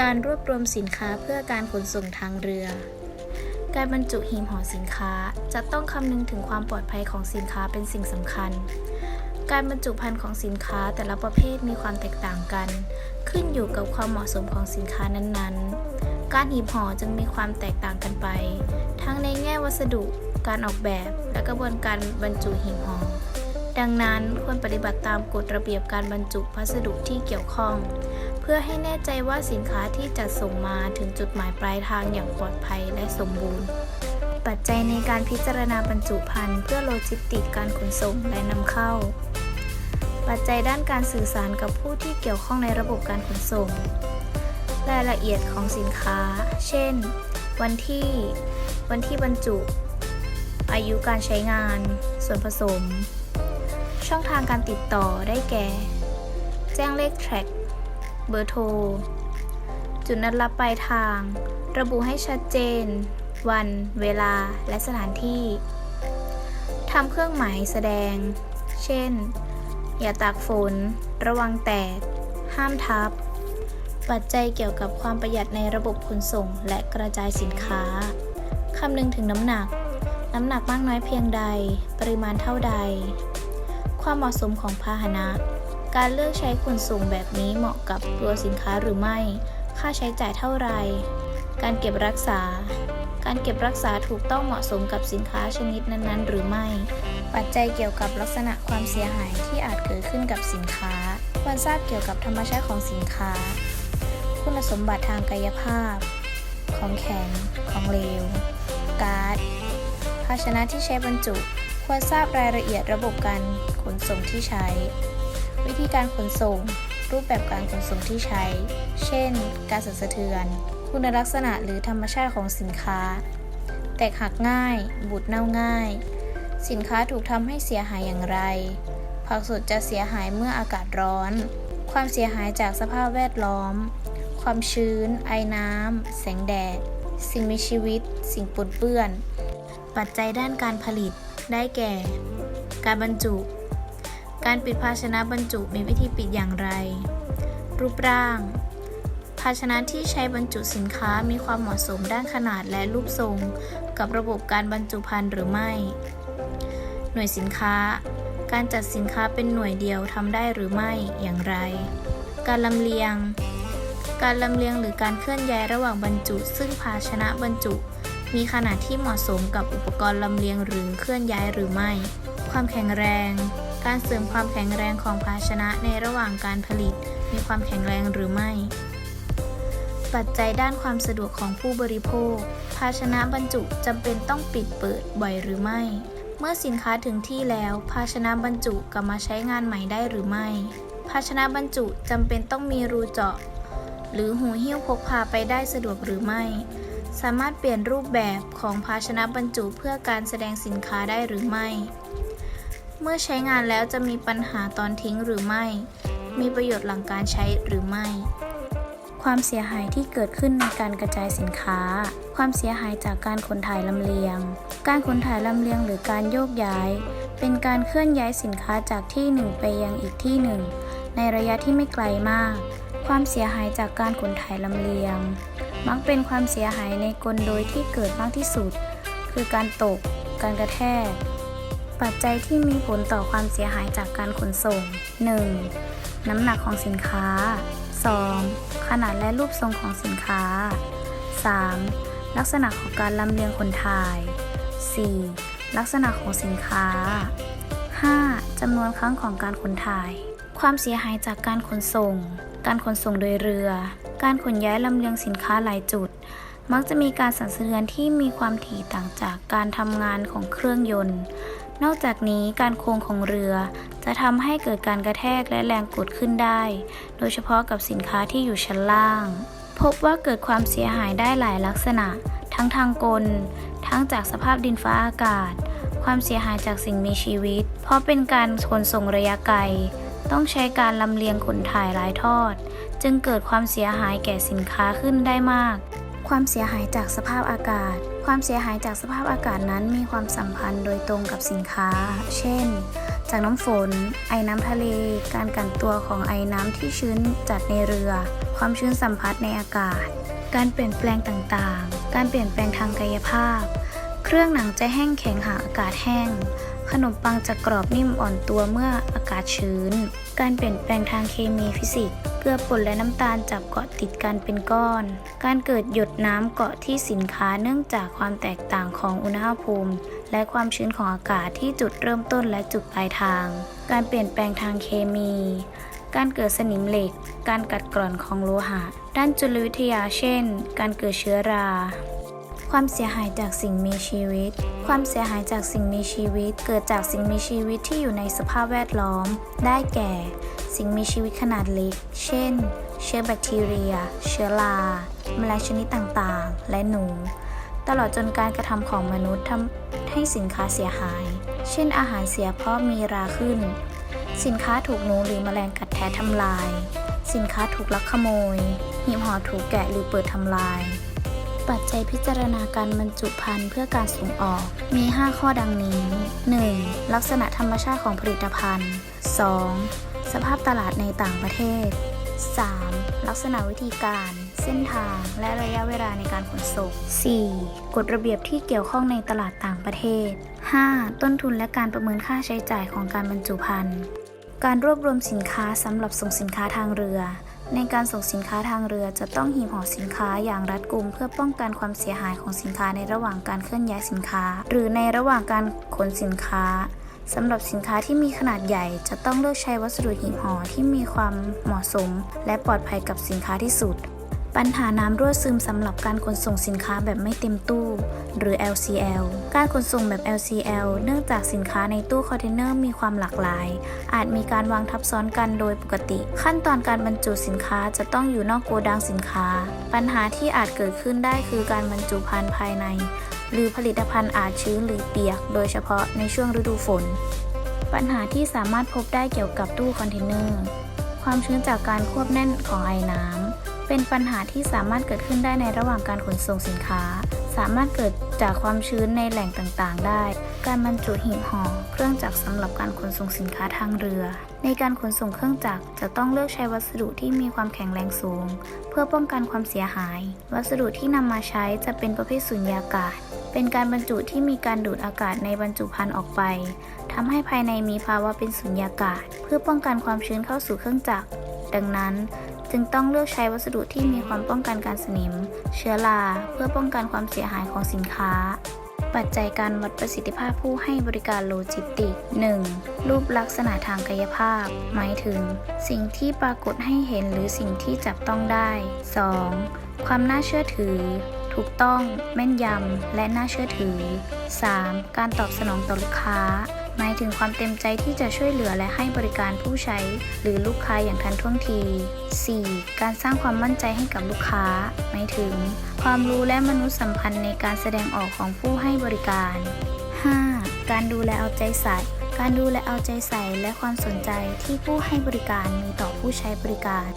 การรวบรวมสินค้าเพื่อการขนส่งทางเรือ การบรรจุหีบห่อสินค้าจะต้องคำนึงถึงความปลอดภัยของสินค้าเป็นสิ่งสำคัญ การบรรจุภัณฑ์ของสินค้าแต่ละประเภทมีความแตกต่างกัน ขึ้นอยู่กับความเหมาะสมของสินค้านั้นๆ การหีบห่อจึงมีความแตกต่างกันไป ทั้งในแง่วัสดุ การออกแบบ และกระบวนการบรรจุหีบห่อดังนั้นควรปฏิบัติตามกฎระเบียบการบรรจุพัสดุที่เกี่ยวข้อง พื่อให้แน่ใจว่าสินค้าที่จัดส่งมาถึงจุดหมายปลายทางอย่างปลอดภัยและสมบูรณ์ ปัจจัยในการพิจารณาบรรจุภัณฑ์เพื่อโลจิสติกการขนส่งและนำเข้า ปัจจัยด้านการสื่อสารกับผู้ที่เกี่ยวข้องในระบบการขนส่ง รายละเอียดของสินค้า เช่น วันที่ วันที่บรรจุ อายุการใช้งาน ส่วนผสม ช่องทางการติดต่อได้แก่ แจ้งเลขแทร็ก เบอร์โทร จุดนัดรับปลายทาง ระบุให้ชัดเจน วัน เวลา และสถานที่ทำเครื่องหมายแสดง เช่น อย่าตากฝน ระวังแตก ห้ามทับ ปัจจัยเกี่ยวกับความประหยัดในระบบขนส่งและกระจายสินค้า คำนึงถึงน้ำหนัก น้ำหนักมากน้อยเพียงใด ปริมาณเท่าใด ความเหมาะสมของพาหนะ การเลือกใช้ขนส่งแบบนี้เหมาะกับตัวสินค้าหรือไม่ ค่าใช้จ่ายเท่าไหร่การเก็บรักษา การเก็บรักษาถูกต้องเหมาะสมกับสินค้าชนิดนั้นๆ หรือไม่ ปัจจัยเกี่ยวกับลักษณะความเสียหายที่อาจเกิดขึ้นกับสินค้า ควรทราบเกี่ยวกับธรรมชาติของสินค้า คุณสมบัติทางกายภาพ ของแข็ง ของเหลว การ์ด ภาชนะที่ใช้บรรจุ ควรทราบรายละเอียดระบบการขนส่งที่ใช้ วิธีการขนส่ง รูปแบบการขนส่งที่ใช้ เช่น การสั่นสะเทือน คุณลักษณะหรือธรรมชาติของสินค้า แตกหักง่าย บูดเน่าง่าย สินค้าถูกทำให้เสียหายอย่างไร ผักสดจะเสียหายเมื่ออากาศร้อน ความเสียหายจากสภาพแวดล้อม ความชื้น ไอน้ำ แสงแดด สิ่งมีชีวิต สิ่งปนเปื้อน ปัจจัยด้านการผลิต ได้แก่ การบรรจุ การปิดภาชนะบรรจุมีวิธีปิดอย่างไร รูปร่าง ภาชนะที่ใช้บรรจุสินค้ามีความเหมาะสมด้านขนาดและรูปทรง กับระบบการบรรจุภัณฑ์หรือไม่ หน่วยสินค้า การจัดสินค้าเป็นหน่วยเดียวทำได้หรือไม่อย่างไร การลำเลียง การลำเลียงหรือการเคลื่อนย้ายระหว่างบรรจุ ซึ่งภาชนะบรรจุ มีขนาดที่เหมาะสมกับอุปกรณ์ลำเลียงหรือเคลื่อนย้ายหรือไม่ ความแข็งแรง การเสริมความแข็งแรงของภาชนะในระหว่างการผลิต มีความแข็งแรงหรือไม่ ปัจจัยด้านความสะดวกของผู้บริโภค ภาชนะบรรจุจำเป็นต้องปิดเปิดบ่อยหรือไม่ เมื่อสินค้าถึงที่แล้ว ภาชนะบรรจุกลับมาใช้งานใหม่ได้หรือไม่ ภาชนะบรรจุจำเป็นต้องมีรูเจาะ หรือหูหิ้วพกพาไปได้สะดวกหรือไม่ สามารถเปลี่ยนรูปแบบของภาชนะบรรจุเพื่อการแสดงสินค้าได้หรือไม่ เมื่อใช้งานแล้วจะมีปัญหาตอนทิ้งหรือไม่ มีประโยชน์หลังการใช้หรือไม่ ความเสียหายที่เกิดขึ้นในการกระจายสินค้า ความเสียหายจากการขนถ่ายลำเลียง การขนถ่ายลำเลียงหรือการโยกย้าย เป็นการเคลื่อนย้ายสินค้าจากที่หนึ่งไปยังอีกที่หนึ่ง ในระยะที่ไม่ไกลมาก ความเสียหายจากการขนถ่ายลำเลียง มักเป็นความเสียหายในกลโดยที่เกิดมากที่สุด คือการตก การกระแทก ปัจจัยที่มีผลต่อความเสียหายจากการขนส่ง 1. น้ำหนักของสินค้า 2. ขนาดและรูปทรงของสินค้า 3. ลักษณะของการลำเลียงขนถ่าย 4. ลักษณะของสินค้า 5. จำนวนครั้งของการขนถ่าย ความเสียหายจากการขนส่ง การขนส่งโดยเรือ การขนย้ายลำเลียงสินค้าหลายจุด มักจะมีการสั่นสะเทือนที่มีความถี่ต่างจากการทำงานของเครื่องยนต์ นอกจากนี้การโค้งของเรือ จะทำให้เกิดการกระแทกและแรงกดขึ้นได้ โดยเฉพาะกับสินค้าที่อยู่ชั้นล่าง พบว่าเกิดความเสียหายได้หลายลักษณะ ทั้งทางกล ทั้งจากสภาพดินฟ้าอากาศ ความเสียหายจากสิ่งมีชีวิต เพราะเป็นการขนส่งระยะไกล ต้องใช้การลำเลียงขนถ่ายหลายทอด จึงเกิดความเสียหายแก่สินค้าขึ้นได้มาก ความเสียหายจากสภาพอากาศ ความเสียหายจากสภาพอากาศนั้นมีความสัมพันธ์โดยตรงกับสินค้า เช่น จากน้ำฝน ไอน้ำทะเล การกันตัวของไอน้ำที่ชื้นจัดในเรือคความชื้นสัมผัสในอากาศ การเปลี่ยนแปลงต่างๆ การเปลี่ยนแปลงทางกายภาพ เครื่องหนังจะแห้งแข็งหากอากาศแห้ง ขนมปังจะกรอบนิ่มอ่อนตัวเมื่ออากาศชื้น การเปลี่ยนแปลงทางเคมีฟิสิกส์ เกลือป่นและน้ำตาลจับเกาะติดกันเป็นก้อน การเกิดหยดน้ำเกาะที่สินค้าเนื่องจากความแตกต่างของอุณหภูมิ และความชื้นของอากาศที่จุดเริ่มต้นและจุดปลายทาง การเปลี่ยนแปลงทางเคมี การเกิดสนิมเหล็ก การกัดกร่อนของโลหะ ด้านจุลวิทยาเช่น การเกิดเชื้อรา ความเสียหายจากสิ่งมีชีวิต ความเสียหายจากสิ่งมีชีวิต เกิดจากสิ่งมีชีวิตที่อยู่ในสภาพแวดล้อม ได้แก่ สิ่งมีชีวิตขนาดเล็ก เช่น เชื้อแบคทีเรีย เชื้อราแมลงชนิดต่างๆ และหนู ตลอดจนการกระทำของมนุษย์ทำให้สินค้าเสียหาย เช่น อาหารเสียเพราะมีราขึ้น สินค้าถูกหนูหรือแมลงกัดแทะทำลาย สินค้าถูกลักขโมยหีบห่อถูกแกะหรือเปิดทำลาย ปัจจัยพิจารณาการบรรจุภัณฑ์เพื่อการส่งออก มี 5 ข้อดังนี้ 1. ลักษณะธรรมชาติของผลิตภัณฑ์ 2. สภาพตลาดในต่างประเทศ 3. ลักษณะวิธีการ เส้นทางและระยะเวลาในการขนส่ง 4. กฎระเบียบที่เกี่ยวข้องในตลาดต่างประเทศ 5. ต้นทุนและการประเมินค่าใช้จ่ายของการบรรจุภัณฑ์ การรวบรวมสินค้าสำหรับส่งสินค้าทางเรือ ในการส่งสินค้าทางเรือจะต้องหีบห่อสินค้าอย่างรัดกุม เพื่อป้องกันความเสียหายของสินค้าในระหว่างการเคลื่อนย้ายสินค้า หรือในระหว่างการขนสินค้าสำหรับสินค้าที่มีขนาดใหญ่จะต้องเลือกใช้วัสดุหีบห่อที่มีความเหมาะสม และปลอดภัยกับสินค้าที่สุด ปัญหาน้ำรั่วซึมสำหรับการขนส่งสินค้าแบบไม่เต็มตู้ หรือ LCL การขนส่งแบบ LCL เนื่องจากสินค้าในตู้คอนเทนเนอร์มีความหลากหลาย อาจมีการวางทับซ้อนกันโดยปกติ ขั้นตอนการบรรจุสินค้าจะต้องอยู่นอกโกดังสินค้า ปัญหาที่อาจเกิดขึ้นได้คือการบรรจุภัณฑ์ภายใน หรือผลิตภัณฑ์อาจชื้นหรือเปียก โดยเฉพาะในช่วงฤดูฝน ปัญหาที่สามารถพบได้เกี่ยวกับตู้คอนเทนเนอร์ ความชื้นจากการควบแน่นของไอ้น้ำ เป็นปัญหาที่สามารถเกิดขึ้นได้ในระหว่างการขนส่งสินค้า สามารถเกิดจากความชื้นในแหล่งต่างๆ ได้ การบรรจุหีบห่อเครื่องจักรสำหรับการขนส่งสินค้าทางเรือ ในการขนส่งเครื่องจักรจะต้องเลือกใช้วัสดุที่มีความแข็งแรงสูง เพื่อป้องกันความเสียหาย วัสดุที่นำมาใช้จะเป็นประเภทสุญญากาศ เป็นการบรรจุที่มีการดูดอากาศในบรรจุภัณฑ์ออกไปทำให้ภายในมีภาวะเป็นสุญญากาศ เพื่อป้องกันความชื้นเข้าสู่เครื่องจักรดังนั้น จึงต้องเลือกใช้วัสดุที่มีความป้องกันการสนิม เชื้อราเพื่อป้องกันความเสียหายของสินค้า ปัจจัยการวัดประสิทธิภาพผู้ให้บริการโลจิสติกส์ 1. รูปลักษณะทางกายภาพ หมายถึง สิ่งที่ปรากฏให้เห็นหรือสิ่งที่จับต้องได้ 2. ความน่าเชื่อถือ ถูกต้อง แม่นยำ และน่าเชื่อถือ 3. การตอบสนองต่อลูกค้า หมายถึงความเต็มใจที่จะช่วยเหลือและให้บริการผู้ใช้ หรือลูกค้าอย่างทันท่วงที 4. การสร้างความมั่นใจให้กับลูกค้า หมายถึง ความรู้และมนุษยสัมพันธ์ในการแสดงออกของผู้ให้บริการ 5. การดูแลเอาใจใส่การดูแลเอาใจใส่และความสนใจที่ผู้ให้บริการมีต่อผู้ใช้บริการ